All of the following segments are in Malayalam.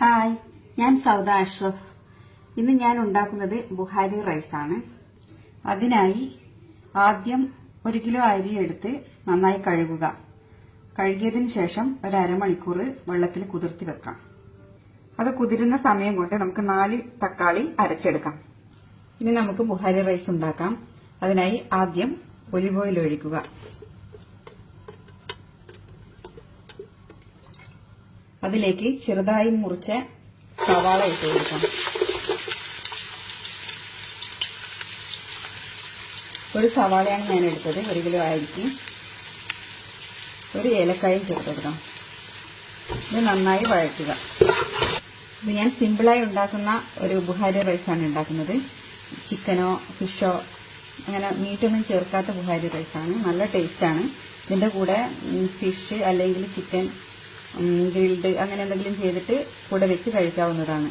ഹായ് ഞാൻ സൗദ അഷ്റഫ്. ഇന്ന് ഞാൻ ഉണ്ടാക്കുന്നത് ബുഹാരി റൈസ് ആണ്. അതിനായി ആദ്യം ഒരു കിലോ അരി എടുത്ത് നന്നായി കഴുകുക. കഴുകിയതിന് ശേഷം ഒരു അരമണിക്കൂർ വെള്ളത്തിൽ കുതിർത്തി വെക്കാം. അത് കുതിരുന്ന സമയം കൊണ്ട് നമുക്ക് നാല് തക്കാളി അരച്ചെടുക്കാം. ഇനി നമുക്ക് ബുഹാരി റൈസ് ഉണ്ടാക്കാം. അതിനായി ആദ്യം ഒലിവ് ഓയിൽ ഒഴിക്കുക. അതിലേക്ക് ചെറുതായി മുറിച്ച സവാള ഇട്ട് കൊടുക്കാം. ഒരു സവാളയാണ് ഞാൻ എടുത്തത്. ഒരു കിലോ ആയിരിക്കും ഒരു ഏലക്കായും ചേർത്ത് കൊടുക്കാം. ഇത് നന്നായി വഴറ്റുക. ഇത് ഞാൻ സിമ്പിളായി ഉണ്ടാക്കുന്ന ഒരു ബുഹാരി റൈസാണ് ഉണ്ടാക്കുന്നത്. ചിക്കനോ ഫിഷോ അങ്ങനെ മീറ്റൊന്നും ചേർക്കാത്ത ബുഹാരി റൈസാണ് നല്ല ടേസ്റ്റാണ് ഇതിന്റെ കൂടെ ഫിഷ് അല്ലെങ്കിൽ ചിക്കൻ ഗ്രിൽഡ് അങ്ങനെ എന്തെങ്കിലും ചെയ്തിട്ട് കൂടെ വെച്ച് കഴിക്കാവുന്നതാണ്.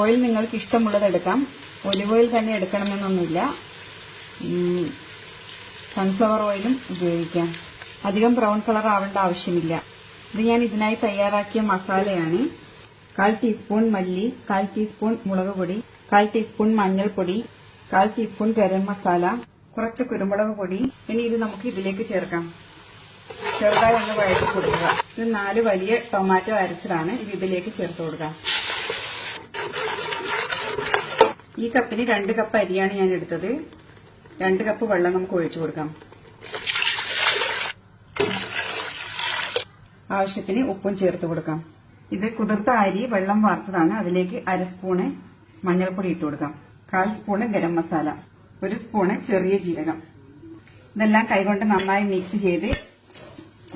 ഓയിൽ നിങ്ങൾക്ക് ഇഷ്ടമുള്ളത് എടുക്കാം. ഒലിവ് ഓയിൽ തന്നെ എടുക്കണമെന്നൊന്നുമില്ല. സൺഫ്ലവർ ഓയിലും ഉപയോഗിക്കാം. അധികം ബ്രൗൺ കളർ ആവേണ്ട ആവശ്യമില്ല. ഇത് ഞാൻ ഇതിനായി തയ്യാറാക്കിയ മസാലയാണ്. കാൽ ടീസ്പൂൺ മല്ലി കാൽ ടീസ്പൂൺ മുളക് പൊടി കാൽ ടീസ്പൂൺ മഞ്ഞൾപ്പൊടി കാൽ ടീസ്പൂൺ ഗരം മസാല കുറച്ച് കുരുമുളക് പൊടി. ഇനി ഇത് നമുക്ക് ഇതിലേക്ക് ചേർക്കാം. ചെറുതായി ഒന്ന് വഴറ്റി കൊടുക്കുക. ഇത് നാല് വലിയ ടൊമാറ്റോ അരച്ചതാണ് ഇത് ഇതിലേക്ക് ചേർത്ത് കൊടുക്കാം ഈ കപ്പിന് രണ്ട് കപ്പ് അരിയാണ് ഞാൻ എടുത്തത്. രണ്ട് കപ്പ് വെള്ളം നമുക്ക് ഒഴിച്ചു കൊടുക്കാം. ആവശ്യത്തിന് ഉപ്പും ചേർത്ത് കൊടുക്കാം. ഇത് കുതിർത്ത അരി വെള്ളം വാർത്തതാണ്. അതിലേക്ക് അര സ്പൂണ് മഞ്ഞൾപ്പൊടി ഇട്ട് കൊടുക്കാം. കാൽ സ്പൂണ് ഗരം മസാല. ഒരു സ്പൂണ് ചെറിയ ജീരകം. ഇതെല്ലാം കൈകൊണ്ട് നന്നായി മിക്സ് ചെയ്ത്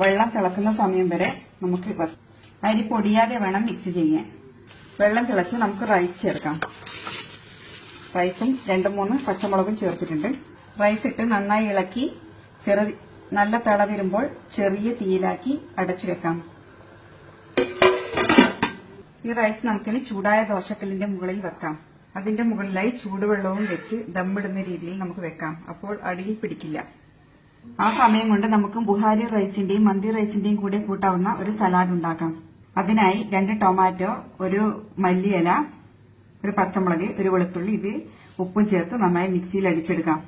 വെള്ളം തിളക്കുന്ന സമയം വരെ നമുക്ക് അരി പൊടിയാതെ വേണം മിക്സ് ചെയ്യാൻ. വെള്ളം തിളച്ച് നമുക്ക് റൈസ് ചേർക്കാം. റൈസും രണ്ട് മൂന്ന് പച്ചമുളകും ചേർത്തിട്ടുണ്ട്. റൈസ് ഇട്ട് നന്നായി ഇളക്കി ചെറു നല്ല തിള വരുമ്പോൾ ചെറിയ തീയിലാക്കി അടച്ചു വെക്കാം. ഈ റൈസ് നമുക്കിനി ചൂടായ ദോശക്കല്ലിന്റെ മുകളിൽ വെക്കാം. അതിന്റെ മുകളിലായി ചൂടുവെള്ളവും വെച്ച് ദമ്മിടുന്ന രീതിയിൽ നമുക്ക് വെക്കാം. അപ്പോൾ അടിയിൽ പിടിക്കില്ല. ആ സമയം കൊണ്ട് നമുക്ക് ബുഹാരി റൈസിന്റെയും മന്തി റൈസിന്റെയും കൂടെ കൂട്ടാവുന്ന ഒരു സലാഡ് ഉണ്ടാക്കാം. അതിനായി രണ്ട് ടൊമാറ്റോ ഒരു മല്ലിയില ഒരു പച്ചമുളക് ഒരു വെളുത്തുള്ളി ഇത് ഉപ്പും ചേർത്ത് നന്നായി മിക്സിയിൽ അടിച്ചെടുക്കാം.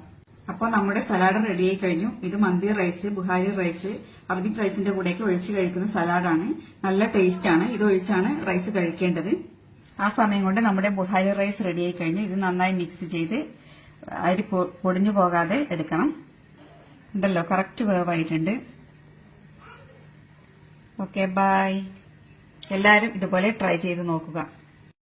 അപ്പോൾ നമ്മുടെ സലാഡ് റെഡിയായി കഴിഞ്ഞു. ഇത് mandi rice Buhari rice Arabic റൈസിന്റെ കൂടെയൊക്കെ ഒഴിച്ച് കഴിക്കുന്ന സലാഡാണ്. നല്ല ടേസ്റ്റാണ് ഇത് ഒഴിച്ചാണ് റൈസ് കഴിക്കേണ്ടത്. ആ സമയം കൊണ്ട് നമ്മുടെ ബുഹാരി റൈസ് റെഡിയായി കഴിഞ്ഞു. ഇത് നന്നായി മിക്സ് ചെയ്ത് അരി പൊടിഞ്ഞു പോകാതെ എടുക്കണം. ഉണ്ടല്ലോ കറക്റ്റ് വേവായിട്ടുണ്ട് ഓക്കെ ബൈ എല്ലാവരും ഇതുപോലെ ട്രൈ ചെയ്ത് നോക്കുക.